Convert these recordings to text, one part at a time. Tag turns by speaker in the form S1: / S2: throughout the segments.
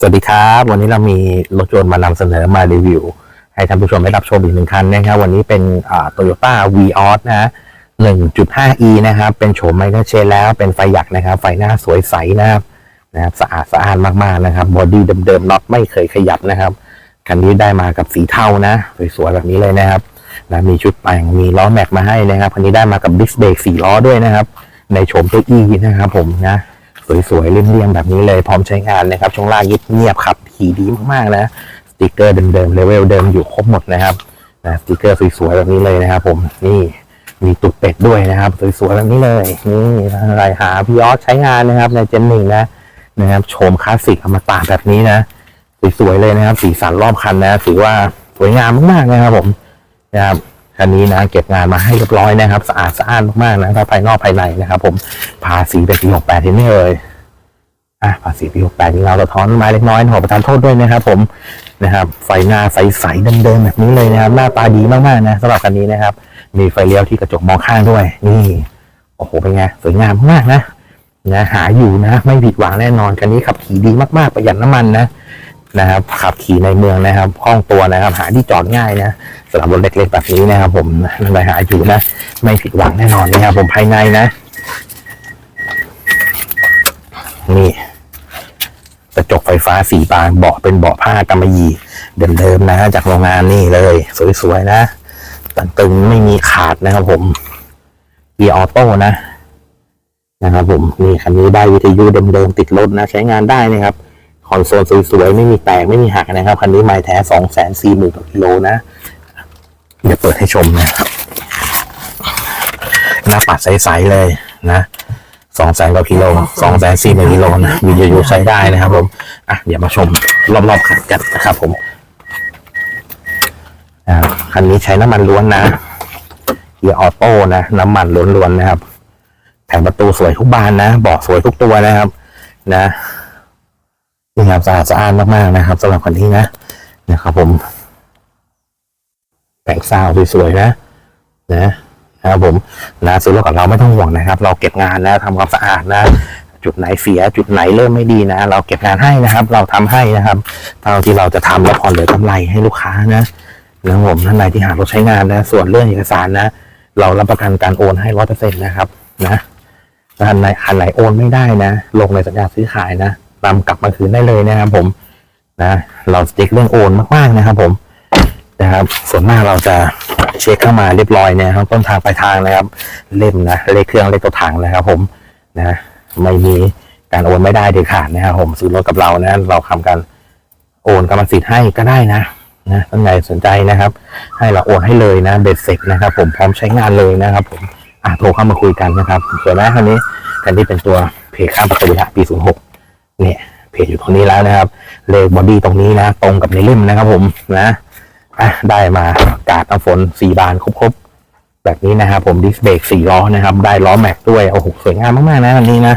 S1: สวัสดีครับ วันนี้เรามีรถยนต์มานำเสนอมารีวิว ให้ท่านผู้ชมได้รับชมอีกหนึ่งคันนะครับ วันนี้เป็นโตโยต้าวีออสนะ 1.5e นะครับ เป็นโฉมไมเนอร์เชนแล้วเป็นไฟหยักนะครับ ไฟหน้าสวยใสนะครับนะครับ สะอาดสะอาดมากๆนะครับ บอดี้เดิมๆน็อตไม่เคยขยับนะครับ คันนี้ได้มากับสีเทานะ สวยๆแบบนี้เลยนะครับนะมีชุดแต่งมีล้อแม็กมาให้นะครับ คันนี้ได้มากับดิสเบรกสี่ล้อด้วยนะครับ ในโฉมตัว E นะครับผมนะ สวยๆเรียมๆแบบนี้เลยพร้อมใช้งานนะครับช่วงล่างเงียบๆขับขี่ดีมากๆนะสติกเกอร์เดิมๆเลเวลเดิมอยู่ครบหมดนะครับนะสติกเกอร์สวยๆแบบนี้เลยนะครับ ผมนี่มีตุดเป็ดด้วยนะครับสวยๆแบบนี้เลยนี่อะไรหาพี่ยอสใช้งานนะครับ ในเจนหนึ่งนะนะครับโฉมคลาสสิกอมตะแบบนี้นะสวยๆเลยนะครับ สีสันรอบคันนะถือว่าสวยงามมากๆนะครับผมนะครับ คันนี้นะเก็บงานมาให้เรียบร้อยนะครับ สะอาดสะอ้านมากๆนะทั้งภายนอกภายในนะครับผมภาษีเป็นปีหกแปดเห็นไหมเอ่ยอะภาษีปีหกแปดมีเงาสะท้อนไม้เล็กน้อยขอประทานโทษด้วยนะครับ ผมนะครับ ไฟหน้าใสๆเดิมๆแบบนี้เลยนะครับ หน้าตาดีมากๆนะสำหรับคันนี้นะครับ มีไฟเลี้ยวที่กระจกมองข้างด้วย นี่โอ้โหเป็นไงสวยงามมากนะนะหาอยู่นะ ไม่ผิดหวังแน่นอนคันนี้ขับขี่ดีมากๆประหยัดน้ำมันนะ นะครับ ขับขี่ในเมืองนะครับคล่องตัวนะครับ หาที่จอดง่ายนะสำหรับรถเล็กๆแบบนี้นะครับ ผมนั่นไปหาอยู่นะ ไม่ผิดหวังแน่นอนนะครับ ผมภายในนะ นี่กระจกไฟฟ้าสีบานเบาะเป็นเบาะผ้ากำมะหยี่เดิมๆนะ จากโรงงานนี่เลย สวยๆนะตึงๆไม่มีขาดนะครับ ผมเกียร์ออโต้นะนะครับผมนี่คันนี้ได้วิทยุเดิมๆติดรถนะ ใช้งานได้นะครับ คอนโซลสวยๆ ไม่มีแตกไม่มีหักนะครับ คันนี้ไม้แท้สองแสนสี่หมื่นกิโลนะ เดี๋ยวเปิดให้ชมนะครับหน้าปัดใสๆเลยนะสองแสนกว่ากิโลสองแสนสี่หมื่นกิโลนะวิทยุใช้ได้นะครับผมอะเดี๋ยวมาชมรอบๆคันกันนะครับผมคันนี้ใช้น้ำมันล้วนนะเกียร์ออโต้นะ น้ำมันล้วนๆนะครับ แผงประตูสวยทุกบานนะเบาะสวยทุกตัวนะครับ นะ นี่ครับสะอาดสะอ้านมากๆนะครับสำหรับคันนี้นะนะครับผมแผงซาวสวยๆนะนะนะครับผมนะซื้อรถกับเราไม่ต้องห่วงนะครับ เราเก็บงานนะทำความสะอาดนะจุดไหนเสียจุดไหนเริ่มไม่ดีนะ เราเก็บงานให้นะครับ เราทำให้นะครับเท่าที่เราจะทำแล้วพอเหลือกำไรให้ลูกค้านะนะครับผมท่านใดที่หารถใช้งานนะ ส่วนเรื่องเอกสารนะ เรารับประกันการโอนให้ร้อยเปอร์เซ็นต์นะครับนะท่านไหนคันไหนโอนไม่ได้นะ ลงในสัญญาซื้อขายนะ นำกลับมาคืนได้เลยนะครับผมนะเราสติ๊กเรื่องโอนมากๆนะครับ ผมนะครับ ส่วนมากเราจะเช็คเข้ามาเรียบร้อยนะครับต้นทางปลายทางนะครับ เล่มนะเลขเครื่องเลขตัวถังนะครับ ผมนะไม่มีการโอนไม่ได้เด็ดขาดนะครับผมซื้อรถกับเรานะเราทำการโอนกรรมสิทธิ์ให้ก็ได้นะนะท่านใดสนใจนะครับ ให้เราโอนให้เลยนะเบ็ดเสร็จนะครับ ผมพร้อมใช้งานเลยนะครับ ผมอะโทรเข้ามาคุยกันนะครับสวยไหมคันนี้คันนี้เป็นตัวเพจข้ามประตูฮะปี06 เนี่ยเพจอยู่ตรงนี้แล้วนะครับ เลขบอดี้ตรงนี้นะ ตรงกับในเล่มนะครับ ผมนะอะได้มากาดน้ำฝนสี่บานครบๆแบบนี้นะครับ ผมดิสเบรกสี่ล้อนะครับ ได้ล้อแม็กด้วยโอ้โหสวยงามมากๆนะอันนี้นะ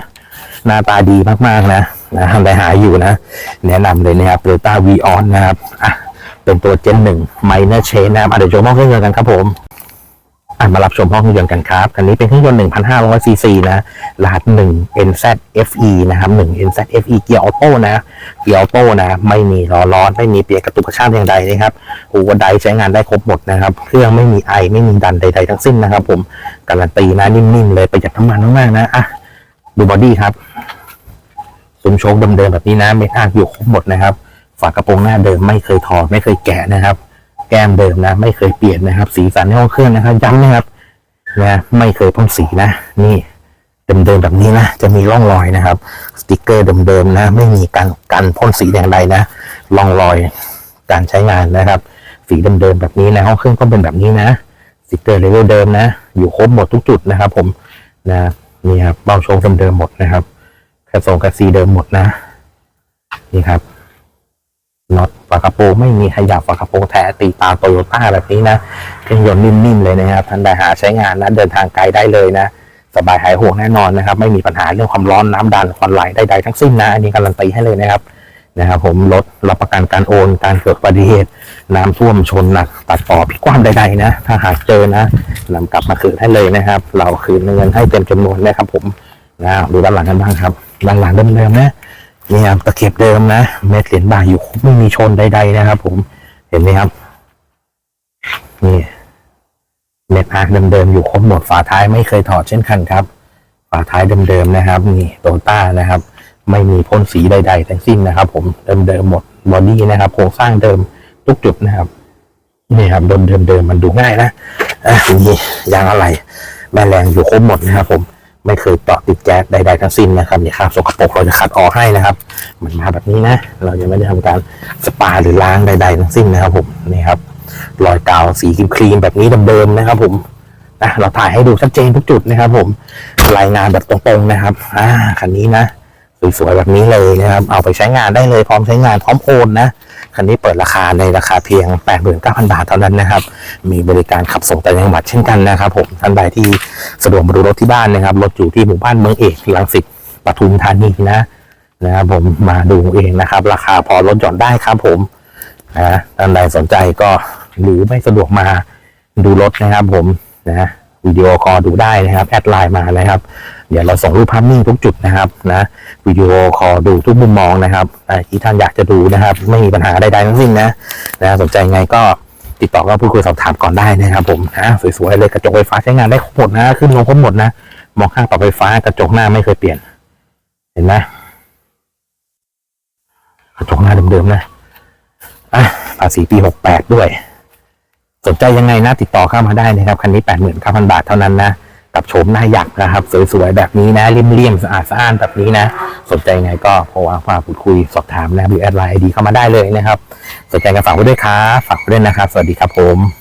S1: หน้าตาดีมากๆนะนะทำได้หาอยู่นะ แนะนำเลยนะครับเ o ต้าวีออนนะครับอะเป็นตัวเจนหนึ่งไมเนอร์เชนนะครับเดี๋ยวชมห้องเครื่องยนกันครับผม อะมารับชมห้องเครื่องยนต์กันครับ คันนี้เป็นเครื่องยนต์ 1,500ซีซีนะ รหัส 1 NZ FE นะครับ 1 NZ FE เกียร์ออโต้นะ เกียร์ออโต้นะ ไม่มีล้อร้อน ไม่มีเปียกกระตุกกระชากอย่างใดนะครับหัวไดใช้งานได้ครบหมดนะครับ เครื่องไม่มีไอ ไม่มีดันใด ๆ ทั้งสิ้นนะครับ ผม การันตีนะ นิ่มๆเลย ประหยัดน้ำมันมากๆนะ อะ ดูบอดี้ครับซุ้มโชคเดิมๆแบบนี้นะ เม็ดอาร์อยู่ครบหมดนะครับ ฝากระโปรงหน้าเดิมไม่เคยถอด ไม่เคยแกะนะครับ แก้มเดิมนะ ไม่เคยเปลี่ยนนะครับ สีสันในห้องเครื่องนะครับย้ำนะครับนะไม่เคยพ่นสีนะ นี่เดิมๆแบบนี้นะ จะมีร่องรอยนะครับ สติกเกอร์เดิมๆนะ ไม่มีการกันพ่นสีแดงใดนะร่องรอยการใช้งานนะครับ สีเดิมๆแบบนี้นะห้องเครื่องก็เป็นแบบนี้นะสติกเกอร์เลเวลเดิมนะ อยู่ครบหมดทุกจุดนะครับ ผมนะนี่ครับเบ้าโชงเดิมๆหมดนะครับแคสโซงแคสซีเดิมหมดนะ นี่ครับ น็อตฝากระโปรงไม่มีขยับฝากระโปรงแท้ตีตาโตโยต้าแบบนี้นะเครื่องยนต์นิ่มๆเลยนะครับท่านใดหาใช้งานนะเดินทางไกลได้เลยนะ สบายหายห่วงแน่นอนนะครับ ไม่มีปัญหาเรื่องความร้อนน้ำดันควันไหลใดๆทั้งสิ้นนะอันนี้การันตีให้เลยนะครับนะครับผมรถรับประกันการโอน การเกิดอุบัติเหตุน้ำท่วมชนหนักตัดต่อพิกว้ามใดๆนะ ถ้าหากเจอนะนำกลับมาคืนให้เลยนะครับ เราคืนเงินให้เต็มจำนวนนะครับผมนะดูด้านหลังกันบ้างครับด้านหลังเดิมๆนะ นี่ครับตะเข็บเดิมนะเม็ดเหรียญบาทอยู่ครบไม่มีชนใดๆนะครับ ผมเห็นไหมครับ นี่เม็ดอาร์คเดิมๆอยู่ครบหมดฝาท้ายไม่เคยถอดเช่นกันครับ ฝาท้ายเดิมๆนะครับ นี่โตต้านะครับ ไม่มีพ่นสีใด ๆ ทั้งสิ้นนะครับ ผมเดิมๆหมดบอดี้นะครับโครงสร้างเดิมทุกจุดนะครับนี่ครับเดิมเดิมเดิมมันดูง่ายนะอะนี่ยางอะไรแม่แรงอยู่ครบหมดนะครับผม ไม่เคยต่อติดแก๊สใดๆทั้งสิ้นนะครับนี่ครับสกปรกเราจะขัดออกให้นะครับ มันมาแบบนี้นะ เรายังไม่ได้ทำการสปาหรือล้างใด ๆ ทั้งสิ้นนะครับผมนี่ครับรอยกาวสีครีมแบบนี้เดิมๆนะครับ ผมนะเราถ่ายให้ดูชัดเจนทุกจุดนะครับ ผมรายงานแบบตรงๆนะครับอ่าคันนี้นะ สวยๆแบบนี้เลยนะครับ เอาไปใช้งานได้เลยพร้อมใช้งานพร้อมโอนนะ คันนี้เปิดราคาในราคาเพียง 89,000 บาทเท่านั้นนะครับ มีบริการขับส่งแต่จังหวัดเช่นกันนะครับผมท่านใดที่สะดวกมาดูรถที่บ้านนะครับ รถอยู่ที่หมู่บ้านเมืองเอกลังสิตปทุมธานีนะนะครับผมมาดูเองนะครับ ราคาพอลดหย่อนได้ครับผมนะท่านใดสนใจก็หรือไม่สะดวกมาดูรถนะครับผมนะ วิดีโอคอลดูได้นะครับแอดไลน์มานะครับ เดี๋ยวเราส่งรูปภาพนิ่งทุกจุดนะครับนะวิดีโอคอลดูทุกมุมมองนะครับที่ท่านอยากจะดูนะครับ ไม่มีปัญหาใดๆทั้งสิ้นนะนะสนใจไงก็ติดต่อก็พูดคุยสอบถามก่อนได้นะครับผมนะสวยๆเลยกระจกไฟฟ้าใช้งานได้ครบหมดนะขึ้นลงครบหมดนะมองข้างปรับไฟฟ้ากระจกหน้าไม่เคยเปลี่ยน เห็นไหมกระจกหน้าเดิมๆนะอะภาษีปี68ด้วย สนใจยังไงนะติดต่อเข้ามาได้นะครับคันนี้แปดหมื่นเก้าพันบาทเท่านั้นนะกับโฉมหน้ายักษ์นะครับ สวยๆแบบนี้นะเลี่ยมๆสะอาดสะอ้านแบบนี้นะ สนใจยังไงก็โทรมาพูดคุยสอบถามนะหรือแอดไลน์ไอดีเข้ามาได้เลยนะครับ สนใจกันฝากไว้ด้วยครับฝากไว้ด้วยนะครับ สวัสดีครับผม